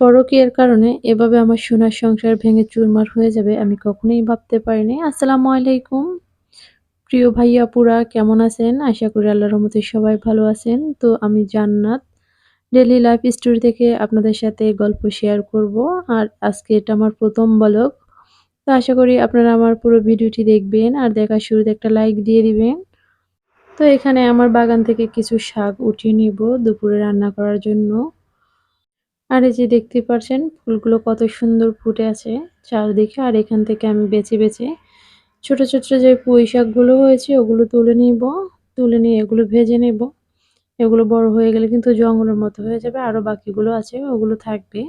পরকীয়ার কারণে এভাবে আমার সোনার সংসার ভেঙে চুরমার হয়ে যাবে আমি কখনোই ভাবতে পারিনি। আসসালামু আলাইকুম। প্রিয় ভাই আপুরা, কেমন আছেন? আশা করি আল্লাহর রহমতে সবাই ভালো আছেন। তো আমি জান্নাত ডেইলি লাইফ স্টোরি থেকে আপনাদের সাথে গল্প শেয়ার করব। আর আজকে এটা আমার প্রথম ব্লগ। তো আশা করি আপনারা আমার পুরো ভিডিওটি দেখবেন আর দেখার শুরুতে একটা লাইক দিয়ে দিবেন। তো এখানে আমার বাগান থেকে কিছু শাক উঠিয়ে নিব দুপুরে রান্না করার জন্য। আর এই যে দেখতে পাচ্ছেন ফুলগুলো কত সুন্দর ফুটে আছে চারদিকে। আর এখান থেকে আমি বেছে বেছে ছোট ছোট যে পুঁই শাকগুলো হয়েছে, ওগুলো তুলে নিব, তুলে নিয়ে এগুলো ভেজে নেব। এগুলো বড় হয়ে গেলে কিন্তু জঙ্গলের মতো হয়ে যাবে আরও বাকিগুলো আছে, ওগুলো থাকবে।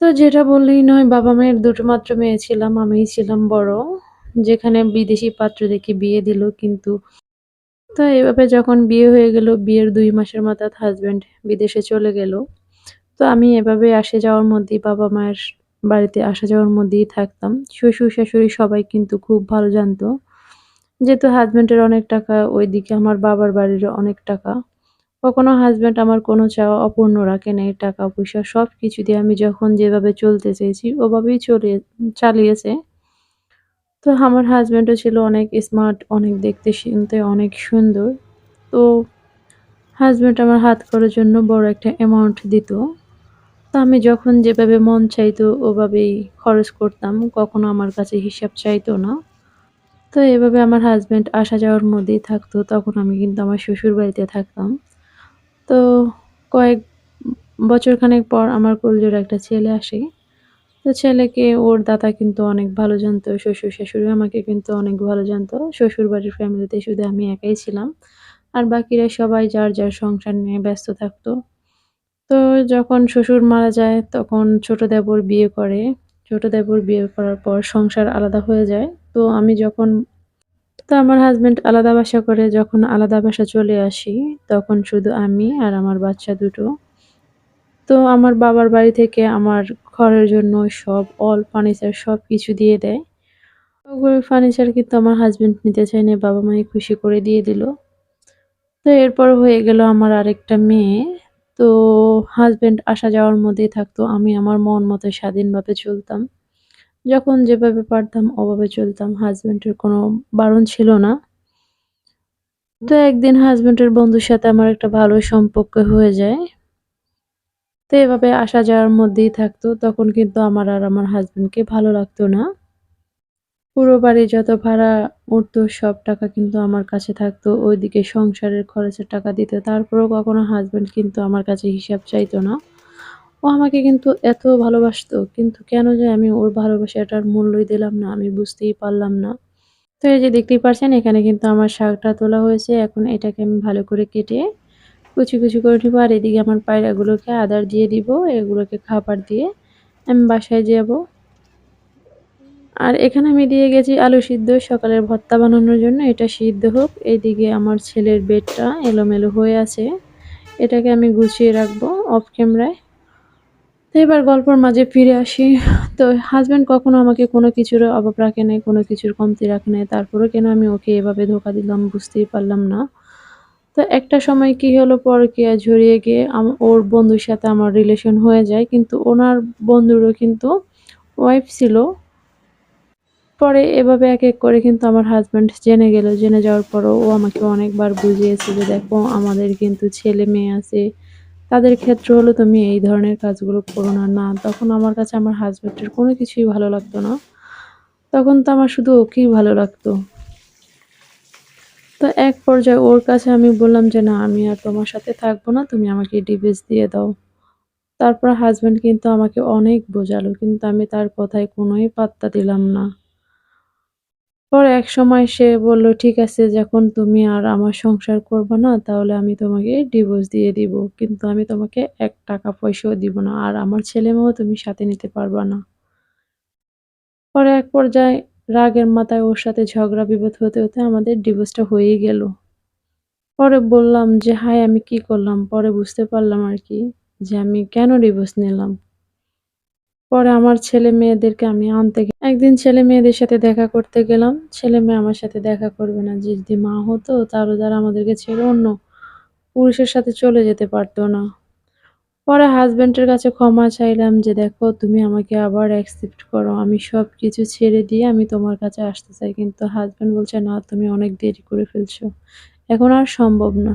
তো যেটা বললেই নয়, বাবা মায়ের দুটো মাত্র মেয়ে ছিলাম, আমিই ছিলাম বড়, যেখানে বিদেশি পাত্র দেখে বিয়ে দিল কিন্তু। তো এভাবে যখন বিয়ে হয়ে গেল, বিয়ের দুই মাসের মাথায় হাজব্যান্ড বিদেশে চলে গেল। তো আমি এভাবে আসে যাওয়ার মধ্যেই বাবা মায়ের বাড়িতে আসা যাওয়ার মধ্যেই থাকতাম। শ্বশুর, শাশুড়ি সবাই কিন্তু খুব ভালো জানতো। যেহেতু হাজব্যান্ডের অনেক টাকা, ওইদিকে আমার বাবার বাড়ির অনেক টাকা। কখনো হাজব্যান্ড আমার কোনো চাওয়া অপূর্ণ রাখে নেই, টাকা, পয়সা সব কিছু দিয়ে আমি যখন যেভাবে চলতে চেয়েছি, ওভাবেই চলে চালিয়েছে। তো আমার হাজব্যান্ডও ছিল অনেক স্মার্ট অনেক দেখতে শুনতে অনেক সুন্দর। তো হাজব্যান্ড আমার হাত করার জন্য বড় একটা অ্যামাউন্ট দিত। তো আমি যখন যেভাবে মন চাইতো ওভাবেই খরচ করতাম, কখনো আমার কাছে হিসাব চাইতো না। তো এভাবে আমার হাজব্যান্ড আসা যাওয়ার মধ্যেই থাকতো, তখন আমি কিন্তু আমার শ্বশুর বাড়িতে থাকতাম। তো কয়েক বছরখানেক পর আমার কলজোর একটা ছেলে আসে। তো ছেলেকে ওর দাদা কিন্তু অনেক ভালো জানতো, শ্বশুর শাশুড়ি আমাকে কিন্তু অনেক ভালো জানতো। শ্বশুর বাড়ির ফ্যামিলিতে শুধু আমি একাই ছিলাম। আর বাকিরা সবাই যার যার সংসার নিয়ে ব্যস্ত থাকতো। তো যখন শ্বশুর মারা যায়, তখন ছোট দেবর বিয়ে করে। ছোট দেবর বিয়ে করার পর সংসার আলাদা হয়ে যায়। তো আমি যখন, তো আমার হাজব্যান্ড আলাদা বাসা করে, যখন আলাদা বাসা চলে আসি, তখন শুধু আমি আর আমার বাচ্চা দুটো। তো আমার বাবার বাড়ি থেকে আমার ঘরের জন্য সব অল ফার্নিচার সব কিছু দিয়ে দেয়। ওগুলো ফার্নিচার কিন্তু আমার হাজব্যান্ড নিতে চায়নি বাবা মাই খুশি করে দিয়ে দিল। তো এরপর হয়ে গেল আমার আরেকটা মেয়ে। তো হাজব্যান্ড আসা যাওয়ার মধ্যেই থাকতো, আমি আমার মন মতো স্বাধীনভাবে চলতাম। যখন যেভাবে পারতাম ওভাবে চলতাম হাজব্যান্ডের কোনো বারণ ছিল না। তো একদিন হাজব্যান্ডের বন্ধুর সাথে আমার একটা ভালো সম্পর্ক হয়ে যায়। তো এভাবে আসা যাওয়ার মধ্যেই থাকতো, তখন কিন্তু আমার আর আমার হাজব্যান্ডকে ভালো লাগতো না। পুরো বাড়ি যত ভাড়া উঠতো, সব টাকা কিন্তু আমার কাছে থাকতো। ওইদিকে সংসারের খরচের টাকা দিত। তারপরেও কখনো হাজব্যান্ড কিন্তু আমার কাছে হিসাব চাইতো না। ও আমাকে কিন্তু এত ভালোবাসতো, কিন্তু কেন যে আমি ওর ভালোবাসাটার মূল্যই দিলাম না, আমি বুঝতেই পারলাম না। তো এই যে দেখতেই পারছেন, এখানে কিন্তু আমার শাকটা তোলা হয়েছে। এখন এটাকে আমি ভালো করে কেটে কুচি কুচি করে নিবো। আর এদিকে আমার পায়রাগুলোকে আদার দিয়ে দিব, এগুলোকে খাবার দিয়ে। আমি বাসায় যাব। আর এখানে আমি দিয়ে গেছি আলু সিদ্ধ, সকালের ভর্তা বানানোর জন্য। এটা সিদ্ধ হোক, এইদিকে আমার ছেলের বেডটা এলোমেলো হয়ে আছে। এটাকে আমি গুছিয়ে রাখব অফ ক্যামেরায় তো এবার গল্পর মাঝে ফিরে আসি। তো হাজব্যান্ড কখনো আমাকে কোনো কিছুর অভাব রাখে নাই, কোনো কিছুর কমতি রাখে নাই। তারপরেও কেন আমি ওকে এভাবে ধোকা দিলাম বুঝতেই পারলাম না। তো একটা সময় কি হলো পর পরকিয়া ঝরিয়ে গিয়ে ওর বন্ধুর সাথে আমার রিলেশন হয়ে যায়। কিন্তু ওনার বন্ধুরও কিন্তু ওয়াইফ ছিল। পরে এভাবে এক এক করে কিন্তু আমার হাজব্যান্ড জেনে গেল। জেনে যাওয়ার পরও ও আমাকে অনেকবার বুঝিয়েছে যে, দেখো, আমাদের কিন্তু ছেলে মেয়ে আছে। তাদের ক্ষেত্রে হলো তুমি এই ধরনের কাজগুলো করো না। না, তখন আমার কাছে আমার হাজব্যান্ডের কোনো কিছুই ভালো লাগতো না। তখন তো আমার শুধু ওকেই ভালো লাগতো। তো এক পর্যায়ে ওর কাছে আমি বললাম যে, না, আমি আর তোমার সাথে থাকব না। তুমি আমাকে ডিভোর্স দিয়ে দাও। তারপর হাজব্যান্ড কিন্তু আমাকে অনেক বোঝালো। কিন্তু আমি তার কথায় কোনোই পাত্তা দিলাম না। পর এক সময় সে বলল, ঠিক আছে, যখন তুমি আর আমার সংসার করবে না, তাহলে আমি তোমাকে ডিভোর্স দিয়ে দিব। কিন্তু আমি তোমাকে এক টাকা পয়সাও দিব না, আর আমার ছেলে মেয়েও তুমি সাথে নিতে পারবা না। পরে এক পর্যায়ে রাগের মাথায় ওর সাথে ঝগড়া বিপদ হতে হতে আমাদের ডিভোর্সটা হয়েই গেল। পরে বললাম যে হাই আমি কি করলাম? পরে বুঝতে পারলাম আর কি যে, আমি কেন ডিভোর্স নিলাম? পরে আমার ছেলে মেয়েদেরকে আমি আনতে গেলাম একদিন ছেলে মেয়েদের সাথে দেখা করতে গেলাম। ছেলে মেয়ে আমার সাথে দেখা করবে না। যদি মা হতো, তারও দ্বারা আমাদেরকে ছেড়ে অন্য পুরুষের সাথে চলে যেতে পারতো না। পরে হাসব্যান্ডের কাছে ক্ষমা চাইলাম যে, দেখো, তুমি আমাকে আবার অ্যাকসেপ্ট করো। আমি সব কিছু ছেড়ে দিয়ে আমি তোমার কাছে আসতে চাই। কিন্তু হাসব্যান্ড বলছে, না, তুমি অনেক দেরি করে ফেলছো। এখন আর সম্ভব না।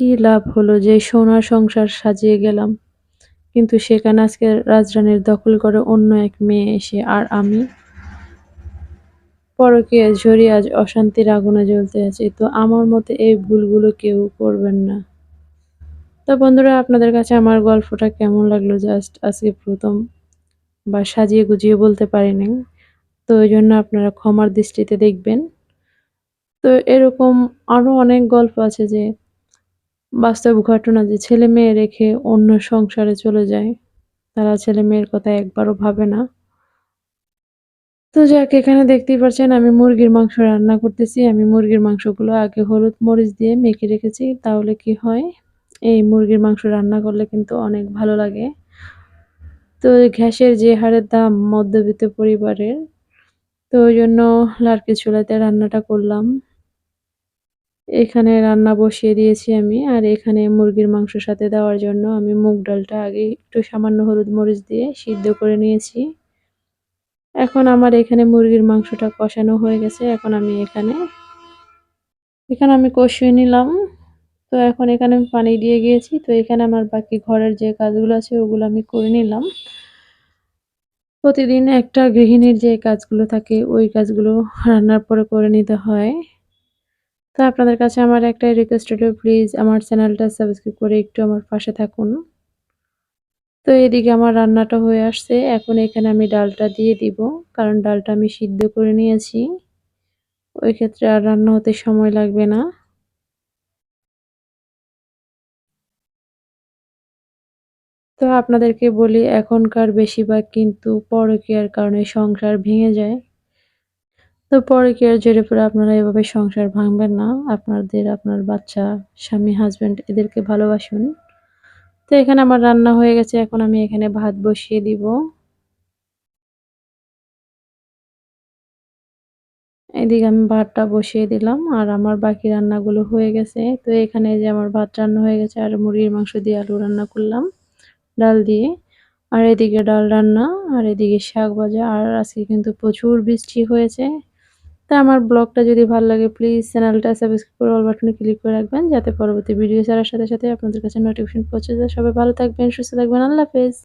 কি লাভ হলো যে সোনার সংসার সাজিয়ে গেলাম। কিন্তু সেখানে আজকে রাজরানীর দখল করে অন্য এক মেয়ে এসে আর আমি পরকে ঝরিয়ে আজ অশান্তির আগুনে জ্বলতে আছি। তো আমার মতে এই ভুলগুলো কেউ করবেন না। তো বন্ধুরা, আপনাদের কাছে আমার গল্পটা কেমন লাগল? জাস্ট আজকে প্রথম বা সাজিয়ে গুজিয়ে বলতে পারিনি। তো ওই জন্য আপনারা ক্ষমার দৃষ্টিতে দেখবেন। তো এরকম আরও অনেক গল্প আছে যে বাস্তব ঘটনা যে ছেলে মেয়ে রেখে অন্য সংসারে চলে যায়, তারা ছেলে মেয়ের কথা একবারও ভাবে না। তো যাক, এখানে দেখতেই পাচ্ছেন আমি মুরগির মাংস রান্না করতেছি। আমি মুরগির মাংসগুলো আগে হলুদ মরিচ দিয়ে মেখে রেখেছি, তাহলে কি হয়? এই মুরগির মাংস রান্না করলে কিন্তু অনেক ভালো লাগে। তো গ্যাসের যে হারের দাম মধ্যবিত্ত পরিবারের, তো ওই জন্য লার্কি চুলাতে রান্নাটা করলাম। এখানে রান্না বসিয়ে দিয়েছি আমি, আর এখানে মুরগির মাংস সাথে দেওয়ার জন্য আমি মুগ ডালটা আগে একটু সামান্য হলুদ মরিচ দিয়ে সিদ্ধ করে নিয়েছি। এখন আমার এখানে মুরগির মাংসটা কষানো হয়ে গেছে, এখন আমি এখানে এখানে আমি কষিয়ে নিলাম। তো এখন এখানে আমি পানি দিয়ে গিয়েছি, তো এখানে আমার বাকি ঘরের যে কাজগুলো আছে ওগুলো আমি করে নিলাম। প্রতিদিন একটা গৃহিণীর যে কাজগুলো থাকে, ওই কাজগুলো রান্নার পরে করে নিতে হয়। তো আপনাদের কাছে আমার একটাই রিকোয়েস্ট রইল প্লিজ আমার চ্যানেলটা সাবস্ক্রাইব করে একটু আমার পাশে থাকুন। তো এদিকে আমার রান্নাটা হয়ে আসছে, এখন এখানে আমি ডালটা দিয়ে দিব, কারণ ডালটা আমি সিদ্ধ করে নিয়েছি। ওই ক্ষেত্রে আর রান্না হতে সময় লাগবে না। তো আপনাদেরকে বলি, এখনকার বেশিরভাগ কিন্তু পরকীয়ার কারণে সংসার ভেঙে যায়। তো পরে পরকীয়ার জেরে পরে আপনারা এভাবে সংসার ভাঙবেন না? আপনাদের, আপনার বাচ্চা, স্বামী হাজব্যান্ড এদেরকে ভালোবাসুন। তো এখানে আমার রান্না হয়ে গেছে, এখন আমি এখানে ভাত বসিয়ে দিব। এদিকে আমি ভাতটা বসিয়ে দিলাম আর আমার বাকি রান্নাগুলো হয়ে গেছে। তো এখানে যে আমার ভাত রান্না হয়ে গেছে আর মুরগির মাংস দিয়ে আলু রান্না করলাম, ডাল দিয়ে। আর এদিকে ডাল রান্না, আর এদিকে শাক ভাজা, আর আজকে কিন্তু প্রচুর বৃষ্টি হয়েছে। তা আমার ব্লগটা যদি ভালো লাগে প্লিজ চ্যানেলটা সাবস্ক্রাইব করে অল বাটনে ক্লিক করে রাখবেন, যাতে পরবর্তী ভিডিও ছাড়ার সাথে সাথে আপনাদের কাছে নোটিফিকেশন পৌঁছে যায়। সবাই ভালো থাকবেন, সুস্থ থাকবেন, আল্লাহ হাফেজ।